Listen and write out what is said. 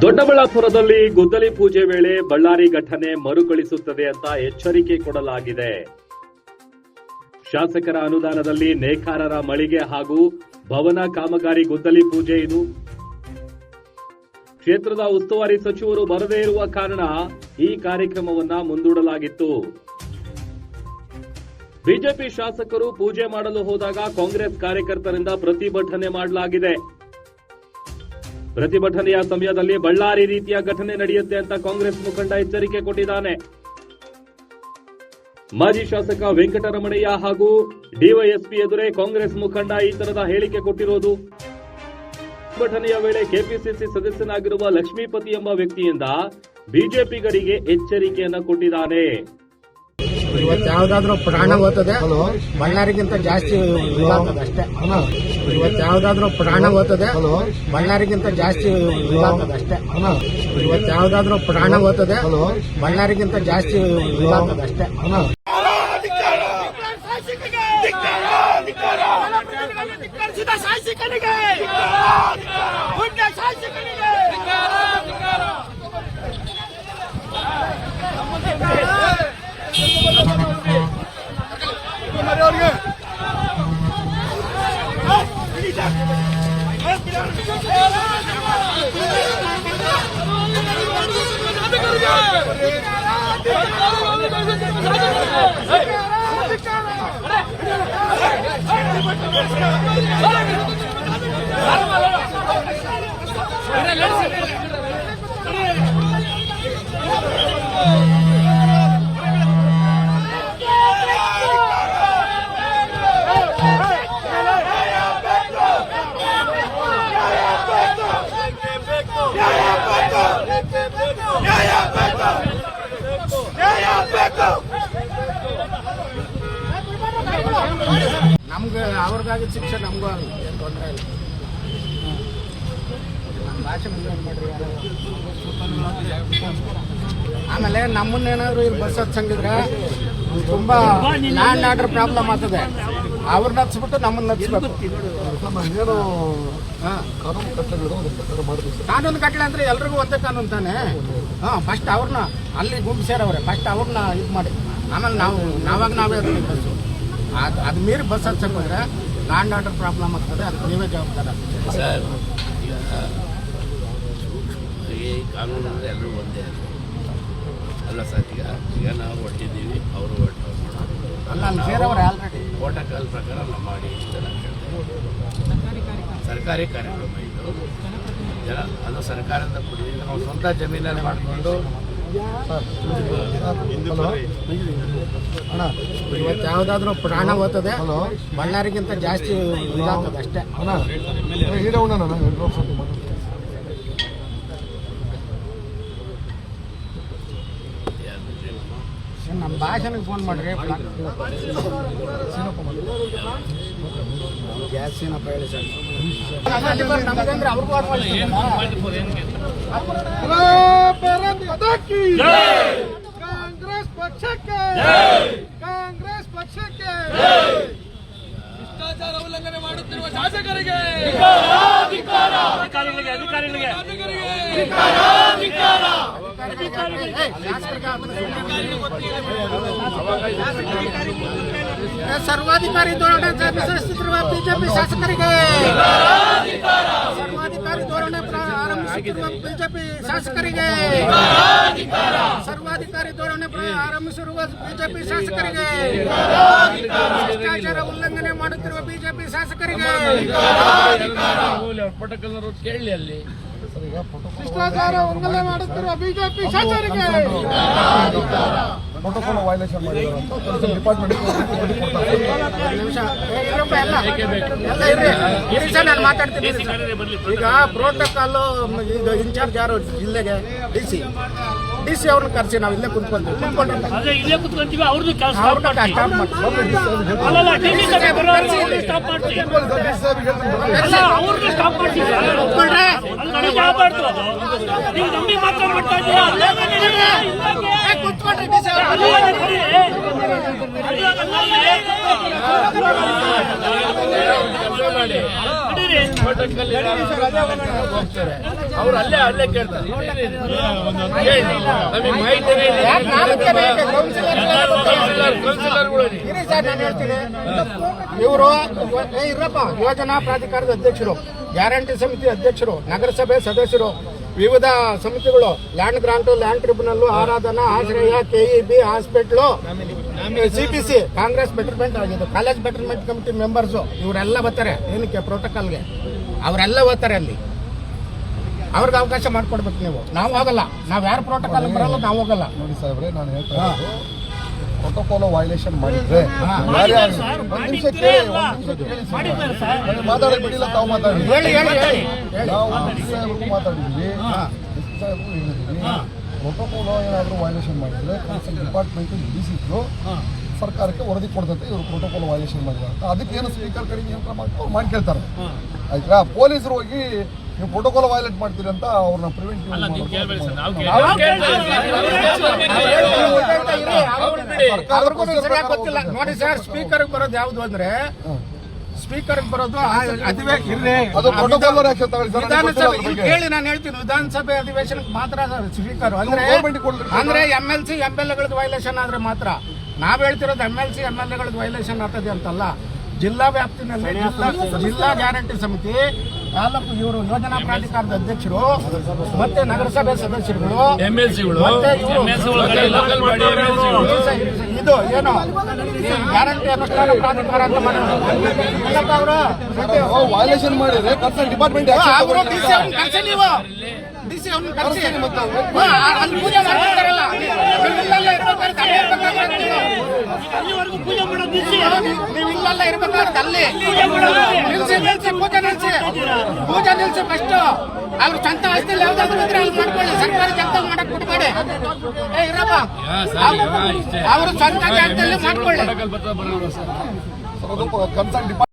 ದೊಡ್ಡಬಳ್ಳಾಪುರದಲ್ಲಿ ಗುದ್ದಲಿ ಪೂಜೆ ವೇಳೆ ಬಳ್ಳಾರಿ ಘಟನೆ ಮರುಕಳಿಸುತ್ತದೆ ಅಂತ ಎಚ್ಚರಿಕೆ ಕೊಡಲಾಗಿದೆ. ಶಾಸಕರ ಅನುದಾನದಲ್ಲಿ ನೇಕಾರರ ಮಳಿಗೆ ಹಾಗೂ ಭವನ ಕಾಮಗಾರಿ ಗುದ್ದಲಿ ಪೂಜೆ ಇದು. ಕ್ಷೇತ್ರದ ಉಸ್ತುವಾರಿ ಸಚಿವರು ಬರದೇ ಇರುವ ಕಾರಣ ಈ ಕಾರ್ಯಕ್ರಮವನ್ನ ಮುಂದೂಡಲಾಗಿತ್ತು. ಬಿಜೆಪಿ ಶಾಸಕರು ಪೂಜೆ ಮಾಡಲು ಹೋದಾಗ ಕಾಂಗ್ರೆಸ್ ಕಾರ್ಯಕರ್ತರಿಂದ ಪ್ರತಿಭಟನೆ ಮಾಡಲಾಗಿದೆ. ಪ್ರತಿಭಟನೆಯ ಸಮಯದಲ್ಲಿ ಬಳ್ಳಾರಿ ರೀತಿಯ ಘಟನೆ ನಡೆಯುತ್ತೆ ಅಂತ ಕಾಂಗ್ರೆಸ್ ಮುಖಂಡ ಎಚ್ಚರಿಕೆ ಕೊಟ್ಟಿದ್ದಾನೆ. ಮಾಜಿ ಶಾಸಕ ವೆಂಕಟರಮಣಯ್ಯ ಹಾಗೂ ಡಿವೈಎಸ್ಪಿ ಎದುರೇ ಕಾಂಗ್ರೆಸ್ ಮುಖಂಡ ಈ ತರದ ಹೇಳಿಕೆ ಕೊಟ್ಟಿರೋದು. ಪ್ರತಿಭಟನೆಯ ವೇಳೆ ಕೆಪಿಸಿಸಿ ಸದಸ್ಯನಾಗಿರುವ ಲಕ್ಷ್ಮೀಪತಿ ಎಂಬ ವ್ಯಕ್ತಿಯಿಂದ ಬಿಜೆಪಿಗರಿಗೆ ಎಚ್ಚರಿಕೆಯನ್ನು ಕೊಟ್ಟಿದ್ದಾನೆ. ಇವತ್ತು ಯಾವ್ದಾದ್ರು ಪ್ರಾಣ ಹೋಗ್ತದೆ ಬಳ್ಳಾರಿಗಿಂತ ಜಾಸ್ತಿ ಅಷ್ಟೇ. ಇವತ್ತು ಯಾವ್ದಾದ್ರು ಪ್ರಾಣ ಹೋಗ್ತದೆ ಬಳ್ಳಾರಿಗಿಂತ ಜಾಸ್ತಿ ಅಷ್ಟೇ. ಇವತ್ತು ಯಾವ್ದಾದ್ರು ಪ್ರಾಣ ಹೋಗ್ತದೆ ಬಳ್ಳಾರಿಗಿಂತ ಜಾಸ್ತಿ ಅಷ್ಟೇ. ನಮ್ಗೆ ಅವ್ರಿಗಾಗಿ ಶಿಕ್ಷೆ ನಮಗೂ ಏನು ತೊಂದರೆ ಇಲ್ಲ. ನಮ್ಮ ಭಾಷೆ ಆಮೇಲೆ ನಮ್ಮನ್ನೇನಾದ್ರು ಇಲ್ಲಿ ಬಸ್ ಹಚ್ಚಂಗಿದ್ರೆ ತುಂಬಾ ಲ್ಯಾಂಡ್ ಆರ್ಡರ್ ಪ್ರಾಬ್ಲಮ್ ಆಗ್ತದೆ. ಅವ್ರನ್ನ ಹಚ್ಬಿಟ್ಟು ನಮ್ಮನ್ನ ಹಚ್ಬೇಕು. ಕಾನೂನು ಕಟ್ಟಲೆ ಅಂದ್ರೆ ಎಲ್ರಿಗೂ ಒಂದೇ ಕಾನೂನು ತಾನೆ? ಹಾಂ ಫಸ್ಟ್ ಅವ್ರನ್ನ ಅಲ್ಲಿ ಗುಂಪು ಸೇರವ್ರೆ ಫಸ್ಟ್ ಅವ್ರನ್ನ ಇದು ಮಾಡಿ. ಆಮೇಲೆ ನಾವು, ನಾವಾಗ ನಾವೇ ಅದನ್ನ ಅದು ಅದು ಮೀರಿ ಬಸ್ ಹಚ್ಚಕ್ಕೆ ಹೋದ್ರೆ ಲ್ಯಾಂಡ್ ಆರ್ಡರ್ ಪ್ರಾಬ್ಲಮ್ ಆಗ್ತದೆ ಅದಕ್ಕೆ ನೀವೇ ಜವಾಬ್ದಾರ ಸರ್ ಈಗ ಈ ಕಾನೂನು ಎಲ್ಲರೂ ಒಂದೇ ಅಲ್ಲ ಸರ್ ಈಗ ಈಗ ನಾವು ಹೊಟ್ಟಿದ್ದೀವಿ ಅವರು ಹೊಟ್ಟು ಅಲ್ಲ ಅಲ್ಲಿ ಸೇರವ್ರೆ ಆಲ್ರೆಡಿ ಪ್ರೋಟೋಕಾಲ್ ಪ್ರಕಾರ ನಾವು ಮಾಡಿ ಅಂತ ನಾನು ಹೇಳ್ತೇನೆ ಸರ್ಕಾರಿ ಕಾರ್ಯಕ್ರಮ ಇದು. ಜನ ಅದು ಸರ್ಕಾರದಿಂದ ಕೊಟ್ಟಿದ್ದೀವಿ ನಾವು ಸ್ವಂತ ಜಮೀನಲ್ಲಿ ಮಾಡಿಕೊಂಡು ಅಣ್ಣ ಇವತ್ತು ಯಾವುದಾದ್ರೂ ಪ್ರಾಣ ಹೋಗ್ತದೆ ಹಲೋ? ಬಳ್ಳಾರಿಗಿಂತ ಜಾಸ್ತಿ ಇದಾಗ್ತದೆ ಅಷ್ಟೇ. ಅಣ್ಣ ನಮ್ಮ ಭಾಷೆನಿಗೆ ಫೋನ್ ಮಾಡ್ರಿ ಗ್ಯಾಸ್ ಏನಪ್ಪ ಹೇಳಿ ಸರ್? ನಮ್ಗಂದ್ರೆ ಅವ್ರಿಗೂ ಕಾಂಗ್ರೆಸ್ ಪಕ್ಷಕ್ಕೆ ಕಾಂಗ್ರೆಸ್ ಪಕ್ಷಕ್ಕೆ ಭ್ರಷ್ಟಾಚಾರ ಉಲ್ಲಂಘನೆ ಮಾಡುತ್ತಿರುವ ಶಾಸಕರಿಗೆ ಅಧಿಕಾರಿಗಳಿಗೆ ಅಧಿಕಾರಿಗಳಿಗೆ ಸರ್ವಾಧಿಕಾರಿ ಧೋರಣೆ ಅನುಸರಿಸುತ್ತಿರುವ ಬಿಜೆಪಿ ಶಾಸಕರಿಗೆ ಸರ್ವಾಧಿಕಾರಿ ಧೋರಣೆ ಪ್ರ- ಆರಂಭಿಸುತ್ತಿರುವ ಬಿಜೆಪಿ ಶಾಸಕರಿಗೆ ಸರ್ವಾಧಿಕಾರಿ ಧೋರಣೆ ಆರಂಭಿಸಿರುವ ಬಿಜೆಪಿ ಶಾಸಕರಿಗೆ ಭ್ರಷ್ಟಾಚಾರ ಉಲ್ಲಂಘನೆ ಮಾಡುತ್ತಿರುವ ಬಿಜೆಪಿ ಶಾಸಕರಿಗೆ ಕೇಳಿ ಅಲ್ಲಿ ಭ್ರಷ್ಟಾಚಾರ ಉಲ್ಲಂಘನೆ ಮಾಡುತ್ತಿರುವ ಬಿಜೆಪಿ ಶಾಸಕರಿಗೆ ಪ್ರೋಟೋಕಾಲ್ ವೈಲೇಷನ್ ಮಾಡಿದ್ದಾರೆ ಅಂತ. ಡಿಪಾರ್ಟ್ಮೆಂಟ್ ನಾನು ಮಾತಾಡ್ತೀನಿ ಈಗ ಪ್ರೋಟೋಕಾಲ್ ಈಗ ಇನ್ಚಾರ್ಜ್ ಯಾರು ಜಿಲ್ಲೆಗೆ? ಡಿ ಸಿ ಡಿ ಸಿ ಅವ್ರನ್ನ ಕರೆಸಿ ನಾವು ಇಲ್ಲೇ ಕುಂತ್ಕೊಂತೀವಿ. ಕುಂತ್ಕೊಂಡ್ರೆ ಹೋಗ್ತಾರೆ ಅವ್ರು ಅಲ್ಲೇ ಅಲ್ಲೇ ಕೇಳ್ತಾರೆ ನಮಗೆ ಹೇಳ್ತೀನಿ ಇವರು ಇರಪ್ಪ, ಯೋಜನಾ ಪ್ರಾಧಿಕಾರದ ಅಧ್ಯಕ್ಷರು, ಗ್ಯಾರಂಟಿ ಸಮಿತಿ ಅಧ್ಯಕ್ಷರು, ನಗರಸಭೆ ಸದಸ್ಯರು ವಿವಿಧ ಸಮಿತಿಗಳು land grant land tribunal Aradhana Ashraya KEB hospital CPC Congress betterment ಆಗಿದೆ ಕಾಲೇಜ್ ಬೆಟರ್ಮೆಂಟ್ ಕಮಿಟಿ ಮೆಂಬರ್ಸ್ ಇವರೆಲ್ಲ ಬರ್ತಾರೆ. ಏನಕ್ಕೆ? ಪ್ರೋಟೋಕಾಲ್ಗೆ ಅವರೆಲ್ಲ ಬರ್ತಾರೆ ಅಲ್ಲಿ. ಅವ್ರಿಗೆ ಅವಕಾಶ ಮಾಡ್ಕೊಡ್ಬೇಕು ನೀವು. ನಾವು ಹೋಗಲ್ಲ. ನಾವು ಯಾರು ಪ್ರೋಟೋಕಾಲ್ ಬರಲ್ಲ ನಾವು ಹೋಗಲ್ಲ. ನೋಡಿ ನಾನು ಹೇಳ್ತಾ ಪ್ರೋಟೋಕಾಲ್ ವೈಲೇಷನ್ ಮಾಡಿದ್ರೆ. ನನಗೆ ಬಿಡಿಲ್ಲ ತಾವು ಮಾತಾಡಿ ನಾವು ಸಾಹೇಬ್ರಿಗೂ ಮಾತಾಡಿದ್ವಿ ಪ್ರೋಟೋಕಾಲ್ ಏನಾದರೂ ವೈಲೇಷನ್ ಮಾಡಿದ್ರೆ ಕನ್ಸರ್ನ್ ಡಿಪಾರ್ಟ್ಮೆಂಟ್ ಇಳಿಸಿದ್ರು ಸರ್ಕಾರಕ್ಕೆ ವರದಿ ಕೊಡ್ತೈತೆ ಇವರು ಪ್ರೋಟೋಕಾಲ್ ವೈಲೇಷನ್ ಮಾಡಿದ್ದಾರೆ ಅದಕ್ಕೆ ಏನು ಸ್ಪೀಕರ್ ಕಡೆಗೆ ನಿಯಂತ್ರಣ ಮಾಡಿ ಅವ್ರು ಮಾಡಿ ಕೇಳ್ತಾರೆ. ಆಯ್ತಾ? ಪೊಲೀಸರು ಹೋಗಿ ನೀವು ಪ್ರೋಟೋಕಾಲ್ ವೈಲೇಟ್ ಮಾಡ್ತೀರಿ ಅಂತ ಅವ್ರನ್ನ ಪ್ರಿವೆಂಟ್ ಅವ್ರಿಗೂ ಸರಿಯಾಗಿ ಗೊತ್ತಿಲ್ಲ. ನೋಡಿ ಸರ್ ಸ್ಪೀಕರ್ ಬರೋದು ಯಾವ್ದು ಅಂದ್ರೆ ಸ್ಪೀಕರ್ ಬರೋದು ಕೇಳಿ ನಾನು ಹೇಳ್ತೀನಿ. ವಿಧಾನಸಭೆ ಅಧಿವೇಶನಕ್ಕೆ ಮಾತ್ರ ಸ್ಪೀಕರ್ ಅಂದ್ರೆ ಅಂದ್ರೆ M L C M L ಎಗಳದ್ದು violation ಆದ್ರೆ ಮಾತ್ರ. ನಾವ್ ಹೇಳ್ತಿರೋದು M L C M L ಎಗಳದ್ದು violation ಆಗ್ತದೆ ಅಂತಲ್ಲ. ಜಿಲ್ಲಾ ವ್ಯಾಪ್ತಿನಲ್ಲಿ ಜಿಲ್ಲಾ- ಜಿಲ್ಲಾ ಗ್ಯಾರಂಟಿ ಸಮಿತಿ ತಾಲೂಕು ಇವರು ಯೋಜನಾ ಪ್ರಾಧಿಕಾರದ ಅಧ್ಯಕ್ಷರು ಮತ್ತೆ ನಗರಸಭೆ ಸದಸ್ಯರುಗಳು ಇದು ಏನು? ಗ್ಯಾರಂಟಿ ಅನುಷ್ಠಾನ ಪ್ರಾಧಿಕಾರ ಅಂತ ವೈಲೇಷನ್ ಮಾಡಿದ್ರೆ ಡಿಪಾರ್ಟ್ಮೆಂಟ್ ಅವರು ಡಿ ಸಿ ಅವ್ರನ್ನ ಕರ್ಸಿ ನೀವು. ಡಿ ಸಿ ಅವ್ರನ್ನ ಕರ್ಸಿ. ಹಾ, ಅಲ್ಲಿ ಪೂಜೆ ಮಾಡ್ಕೊಳ್ತಾರಲ್ಲ ನೀವು ಇಲ್ಲೆಲ್ಲ ಇರ್ಬೇಕಾದ್ರೆ ಅಲ್ಲೇ ಇರ್ಬೇಕಾದ್ರೆ ನೀವು. ಅಲ್ಲಿವರೆಗೂ ಪೂಜೆ ಮಾಡೋದು. ನೀವು ಇಲ್ಲೆಲ್ಲ ಇರ್ಬೇಕಾದ್ರೆ ಅಲ್ಲಿ. ನಿಲ್ಸಿ ನಿಲ್ಸಿ ಪೂಜೆ ನಿಲ್ಸಿ ಪೂಜೆ ನಿಲ್ಸಿ ಫಸ್ಟ್ ಅವ್ರು ಸ್ವಂತ ಆಸ್ತಿಯಲ್ಲಿ ಯಾವ್ದಾದ್ರು ಇದ್ರೆ ಅಲ್ಲಿ ಮಾಡ್ಕೊಳ್ಳಿ. ಸರ್ಕಾರಿ ಜಾಗದಲ್ಲಿ ಮಾಡಕ್ ಬಿಡ್ಬೇಡಿ. ಏ ಇರಪ್ಪ. ಅವರು ಸ್ವಂತ ಜಾಗದಲ್ಲಿ ಮಾಡ್ಕೊಳ್ಳಿ. ಡಿಪಾರ್ಟ್ಮೆಂಟ್